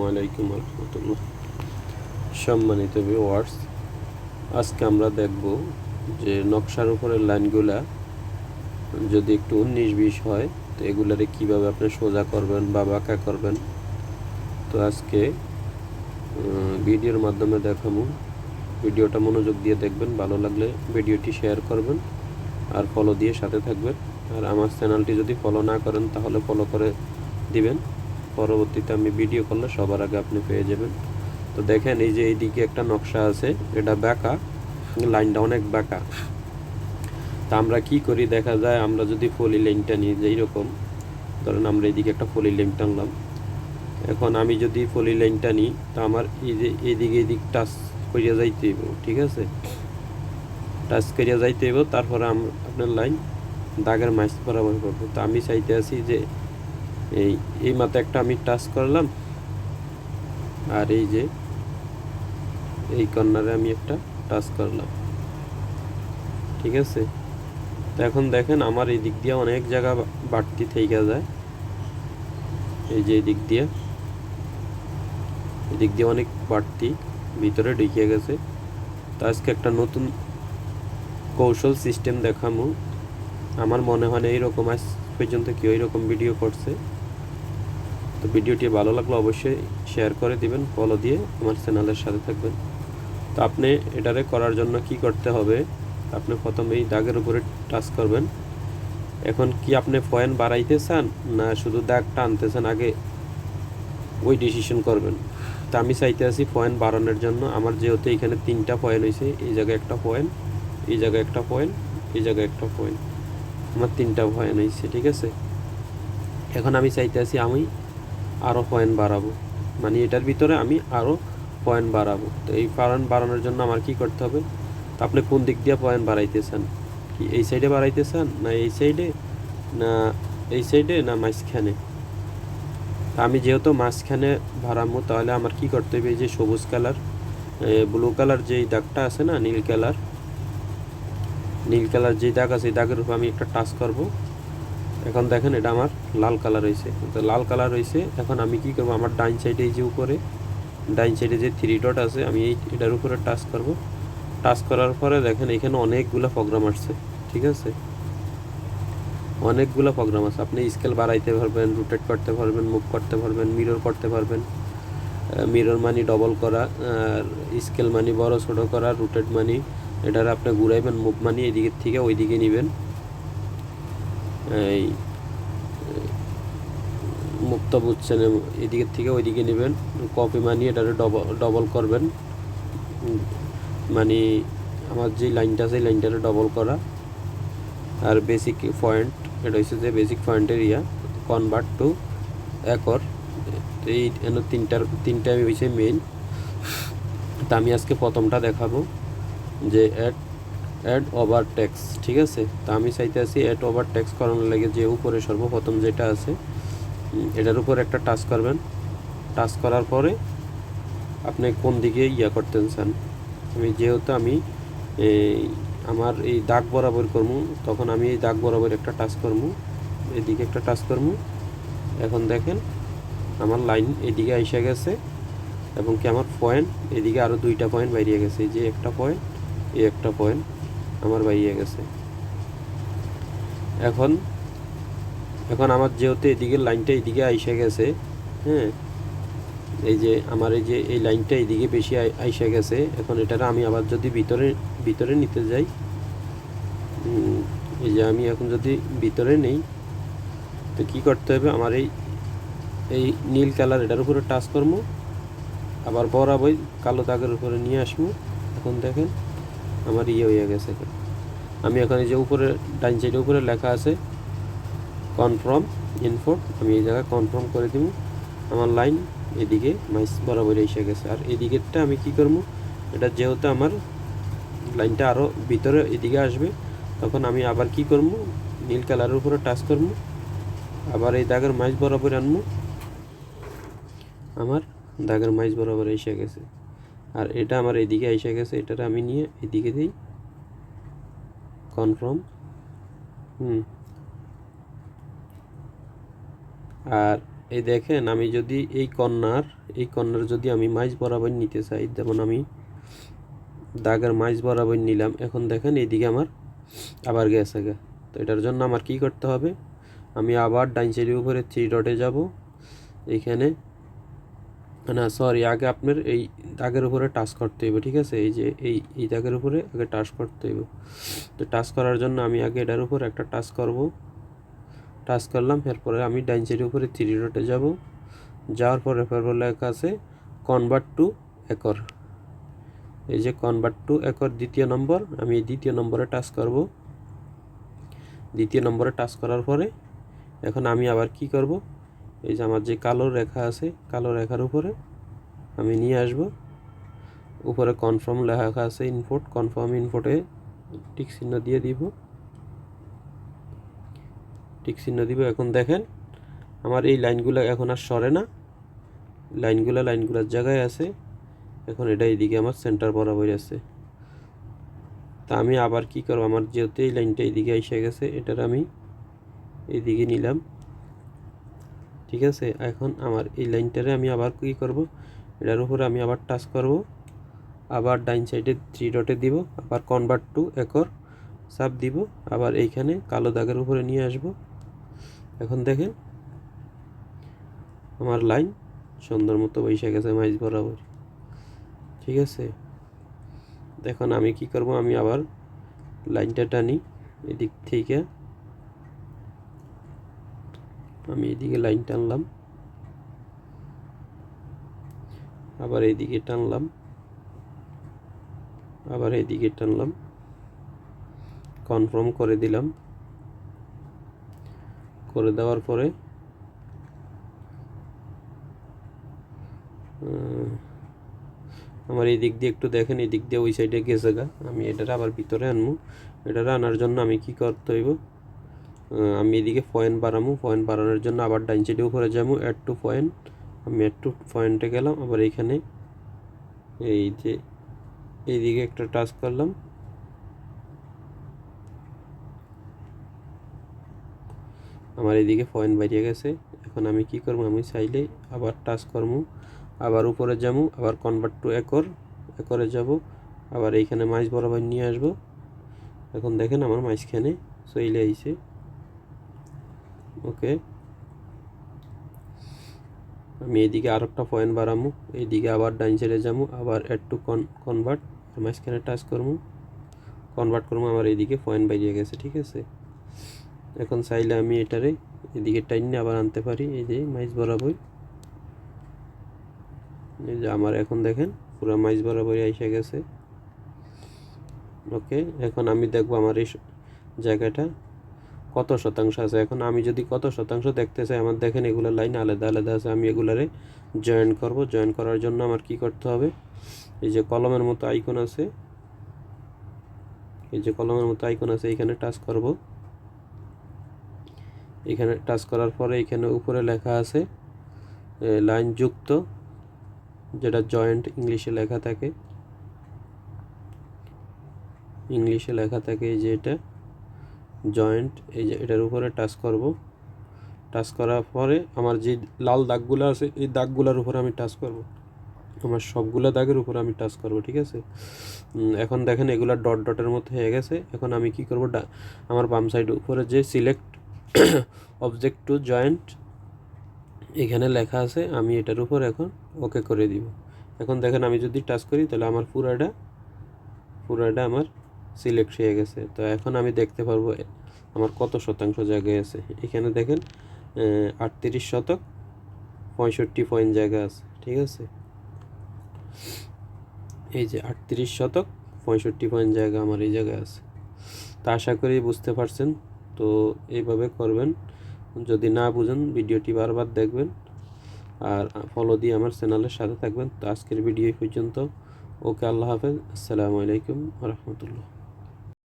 ওয়ালাইকুম রহমতুল্লাহ। সম্মানিত ভিউয়ার্স আজকে আমরা দেখব যে নকশার উপরের লাইনগুলা যদি একটু উনিশ বিশ হয়, তো এগুলারে কীভাবে আপনি সোজা করবেন বা বাঁকা করবেন? তো আজকে ভিডিওর মাধ্যমে দেখাবো। ভিডিওটা মনোযোগ দিয়ে দেখবেন, ভালো লাগলে ভিডিওটি শেয়ার করবেন আর ফলো দিয়ে সাথে থাকবেন। আর আমার চ্যানেলটি যদি ফলো না করেন, তাহলে ফলো করে দিবেন। পরবর্তীতে আমি ভিডিও করলে সবার আগে আপনি পেয়ে যাবেন। তো দেখেন, এই যে এইদিকে একটা নকশা আছে, এটা বাঁকা লাইনটা অনেক বাঁকা। তা আমরা কি করি, দেখা যায় আমরা যদি ফলি লাইনটা নিই যে এইরকম ধরেন আমরা এইদিকে একটা ফলি লাইন টানলাম। এখন আমি যদি ফলি লাইনটা নিই, তা আমার এই যে এইদিকে এইদিক টাচ করিয়া যাইতে ঠিক আছে? টাচ করিয়া যাইতে হইব, তারপরে আপনার লাইন দাগের মাছ বরাবর করব। তো আমি চাইতে আছি যে এই এই মাথা একটা আমি টাচ করলাম। আর এই যে, এই কর্নারে আমি একটা টাচ করলাম। ঠিক আছে? তো এখন দেখেন, আমার এই দিক দিয়ে অনেক জায়গা বাড়তি থেকে যায়। এই যে এই দিক দিয়ে। এই দিক দিয়ে অনেক বাড়তি ভিতরে ঢুকে গেছে। তো আজকে একটা নতুন কৌশল সিস্টেম দেখামু। আমার মনে হয় না এইরকম আজ পর্যন্ত কেউ এইরকম ভিডিও করছে। তো ভিডিওটি ভালো লাগলে অবশ্যই শেয়ার করে দিবেন ফলো দিয়ে আমার চ্যানেলের সাথে থাকবেন। তো আপনি এটারে করার জন্য কি করতে হবে? আপনি প্রথমে এই দাগের উপরে টাচ করবেন। এখন কি আপনি ফয়েন বাড়াইতে চান না শুধু দাগ টানতে চান? আগে ওই ডিসিশন করবেন। তা আমি চাইতে আছি ফয়েন বাড়ানোর জন্য। আমার যেহেতু এখানে তিনটা পয়েন্ট হয়েছে এই জায়গায় একটা পয়েন্ট এই জায়গায় একটা পয়েন্ট এই জায়গায় একটা পয়েন্ট আমার তিনটা পয়েন্ট হয়েছে ঠিক আছে? এখন আমি চাইতে আছি আমি আরও পয়েন্ট বাড়াবো। মানে এটার ভিতরে আমি আরও পয়েন্ট বাড়াবো। তো এই পয়েন্ট বাড়ানোর জন্য আমার কি করতে হবে? তো আপনি কোন দিক দিয়ে পয়েন্ট বাড়াইতে চান কি এই সাইডে বাড়াইতে চান না এই সাইডে না এই সাইডে না মাঝখানে? তা আমি যেহেতু মাঝখানে বাড়াবো, তাহলে আমার কি করতে হবে? এই যে সবুজ কালার ব্লু কালার যেই দাগটা আছে না, নীল কালার নীল কালার যে দাগ আছে, এই দাগের উপর আমি একটা টাচ করব। এখন দেখেন এটা আমার লাল কালার হয়েছে। তো লাল কালার হয়েছে, এখন আমি কি করব? আমার ডাইন সাইডে এই যে উপরে ডাইন সাইডে যে থ্রি ডট আছে, আমি এই এটার উপরে টাচ করব। টাচ করার পরে দেখেন, এখানে অনেকগুলো প্রোগ্রাম আসছে, ঠিক আছে? অনেকগুলো প্রোগ্রাম আছে। আপনি স্কেল বাড়াইতে পারবেন রোটেট করতে পারবেন মুভ করতে পারবেন মিরর করতে পারবেন। মিরর মানি ডবল করা, আর স্কেল মানি বড়, ছোট করা রোটেট মানি এটার আপনি ঘুরাইবেন মুভ মানি এদিকের থেকে ওইদিকে নেবেন। এই মুক্ত বুঝছেন এদিকের থেকে ওইদিকে নেবেন। কপি মানি এটারে ডবল ডবল করবেন। মানে আমার যে লাইনটা আছে লাইনটারে ডবল করা। আর বেসিক পয়েন্ট এটা হচ্ছে যে বেসিক পয়েন্টের ইয়া কনভার্ট টু একর এই এন তিনটার, তিনটা আমি হয়েছে মেইন তা আমি আজকে প্রথমটা দেখাবো যে অ্যাড অ্যাড ওভার ট্যাক্স ঠিক আছে? তা আমি চাইতে আছি অ্যাড ওভার ট্যাক্স করানোর লাগে যে উপরে সর্বপ্রথম যেটা আছে এটার উপর একটা টাচ করবেন। টাচ করার পরে আপনি কোন দিকে ইয়া করতেন চান? আমি যেহেতু আমি আমার এই দাগ বরাবর করব, তখন আমি এই দাগ বরাবর একটা টাচ করব, এদিকে একটা টাচ করব। এখন দেখেন, আমার লাইন এদিকে এসে গেছে এবং কি আমার পয়েন্ট এদিকে আরও দুইটা পয়েন্ট বাইরিয়ে গেছে। যে একটা পয়েন্ট, এই একটা পয়েন্ট আমার বাইরিয়ে গেছে। এখন এখন আমার যেহেতু এদিকে লাইনটা এদিকে আইসে গেছে হ্যাঁ এই যে আমার এই যে এই লাইনটা এদিকে বেশি আই- আইসে গেছে, এখন এটার আমি আবার যদি ভিতরে ভিতরে নিতে যাই এই যে আমি এখন যদি ভিতরে নেই, তো কি করতে হবে? আমার এই এই নীল কালার এটার উপরে টাচ করব, আবার বরাবর কালো দাগের উপরে নিয়ে আসব, এখন দেখেন আমার ইয়ে হয়ে গেছে। আমি এখন এই যে উপরে ডাইন সাইডের উপরে লেখা আছে কনফার্ম ইনফোর্ট আমি এই জায়গায় কনফার্ম করে দিব। আমার লাইন এদিকে মাইস বরাবর এসে গেছে। আর এদিকেরটা আমি কি করব? এটা যেহেতু আমার লাইনটা আরও ভিতরে এদিকে আসবে, তখন আমি আবার কি করব? নীল কালারের উপরে টাচ করব। আবার এই দাগের মাইস বরাবর আনব। আমার দাগের মাইস বরাবর এসে গেছে। আর এটা আমার এদিকে এসে গেছে, এটার আমি নিয়ে এদিকে দিই। কনফার্ম হুম। আর এই দেখেন, আমি যদি এই কর্নার এই কর্নার যদি আমি মাইজ বরাবর নিতে চাই, যেমন আমি দাগের মাইজ বরাবর নিলাম, এখন দেখেন এইদিকে আমার আবার গেছে গা। তো এটার জন্য আমার কি করতে হবে? আমি আবার ডাইন সাইডের উপরে থ্রি ডটে যাব। এইখানে না সরি আগে আপনার এই দাগের উপরে টাচ করতে হবে ঠিক আছে? এই যে, এই এই দাগের উপরে আগে টাচ করতে হবে তো টাচ করার জন্য আমি আগে এটার উপর একটা টাচ করব। টাচ করলাম, এরপরে আমি ডাইন সাইডের উপরে থ্রি ডটে যাব। যাওয়ার পরে এরপর লেখা আছে কনভার্ট টু একর এই যে কনভার্ট টু একর দ্বিতীয় নম্বর, আমি দ্বিতীয় নম্বরে টাচ করব। দ্বিতীয় নম্বরে টাচ করার পরে এখন আমি আবার কি করব? এই যে আমার যে কালো রেখা আছে, কালো রেখার উপরে আমি নিয়ে আসব। উপরে কনফার্ম লেখা আছে ইনপুট কনফার্ম ইনপুটে টিক চিহ্ন দিয়ে দিব। টিক চিহ্ন দিব। এখন দেখেন, আমার এই লাইনগুলো এখন আর সরে না। লাইনগুলো লাইনগুলোর জায়গায় আছে। এখন এটা এইদিকে আমার সেন্টার বরাবর আছে। তা আমি আবার কি করব? আমার যেহেতু এই লাইনটা এইদিকে এসে গেছে, এটার আমি এইদিকে নিলাম। ঠিক আছে? এখন আমার এই লাইনটারে আমি আবার কি করব? এটার উপরে আমি আবার টাচ করব। আবার ডাইন সাইডে থ্রি ডটে দিব। আবার কনভার্ট টু একর সাব দিব। আবার এইখানে কালো দাগের উপরে নিয়ে আসব। এখন দেখেন আমার লাইন সুন্দর মতো বৈশা গেছে মাইজ বরাবর ঠিক আছে? দেখুন আমি কি করব, আমি আবার লাইনটা টানি এদিক থেকে। আমি এদিকে লাইন টানলাম। আবার এদিকে টানলাম। আবার এদিকে টানলাম। কনফার্ম করে দিলাম। করে দেওয়ার পরে আমার এই দিক দিয়ে একটু দেখেন, এই দিক দিয়ে ওই সাইডে গেছে গা। আমি এটার আবার ভিতরে আনব এটার আনার জন্য আমি কি করতে হইব? আমি এদিকে পয়েন্ট বাড়ামু। পয়েন্ট বাড়ানোর জন্য আবার ডাইন সাইডে উপরে যাব অ্যাড টু পয়েন্ট আমি অ্যাড টু পয়েন্টে গেলাম। আবার এইখানে এই যে, এইদিকে একটা টাচ করলাম। আমার এদিকে পয়েন্ট বাড়িয়ে গেছে। এখন আমি কি করব? আমি চাইলে আবার টাচ করব, আবার উপরে যাব, আবার কনভার্ট টু একর একরে যাব, আবার এইখানে মাছ বরাবর নিয়ে আসব। এখন দেখেন আমার মাঝখানে চইলে আইছে। ওকে। আমি এদিকে আর একটা পয়েন্ট বাড়ামু এইদিকে আবার ডাইন সাইডে যাব, আবার অ্যাড টু কন কনভার্ট মাঝখানে টাচ করব। কনভার্ট করব, আমার এইদিকে পয়েন্ট বাইরে গেছে, ঠিক আছে? এখন চাইলে আমি এটারে এদিকে টাইনে আবার আনতে পারি, এই যে মাইজ বরাবর। এই যে আমার এখন দেখেন পুরো মাইজ বরাবরই এসে গেছে। ওকে, এখন আমি দেখব আমার এই জায়গাটা কত শতাংশ আছে। এখন আমি যদি কত শতাংশ দেখতে চাই, আমার দেখেন এগুলো লাইন আলাদা আলাদা আছে, আমি এগুলারে জয়েন করব। জয়েন করার জন্য আমার কি করতে হবে, এই যে কলমের মতো আইকন আছে, এই যে কলমের মতো আইকন আছে, এখানে টাচ করব। এখানে টাচ করার পরে এখানে উপরে লেখা আছে লাইন যুক্ত, যেটা জয়েন্ট ইংলিশে লেখা থাকে। ইংলিশে লেখা থাকে এই যে এটা জয়েন্ট এই যে এটার উপরে টাচ করব। টাচ করার পরে আমার যে লাল দাগগুলো আছে, এই দাগগুলোর উপরে আমি টাচ করব। আমার সবগুলো দাগের উপরে আমি টাচ করব, ঠিক আছে? এখন দেখেন এগুলো ডট ডটের মধ্যে হয়ে গেছে। এখন আমি কি করব? আমার বাম সাইড উপরে যে সিলেক্ট অবজেক্ট টু জয়েন্ট এখানে লেখা আছে, আমি এটার উপর এখন ওকে করে দিব। এখন দেখেন আমি যদি টাচ করি, তাহলে আমার পুরাটা পুরাটা আমার সিলেক্ট হয়ে গেছে। তো এখন আমি দেখতে পারব আমার কত শতাংশ জায়গায় আছে। এখানে দেখেন আটত্রিশ শতক, পঁয়ষট্টি পয়েন্ট জায়গা আছে, ঠিক আছে? এই যে আটত্রিশ শতক, পঁয়ষট্টি পয়েন্ট জায়গা আমার এই জায়গায় আছে। তা আশা করি বুঝতে পারছেন। তো এইভাবে করবেন। যদি না বুঝেন, ভিডিওটি বারবার দেখবেন আর ফলো দিয়ে আমার চ্যানেলের সাথে থাকবেন। তো আজকের ভিডিও পর্যন্ত। ওকে, আল্লাহ হাফেজ। আসসালামু আলাইকুম রহমতুল্লাহ।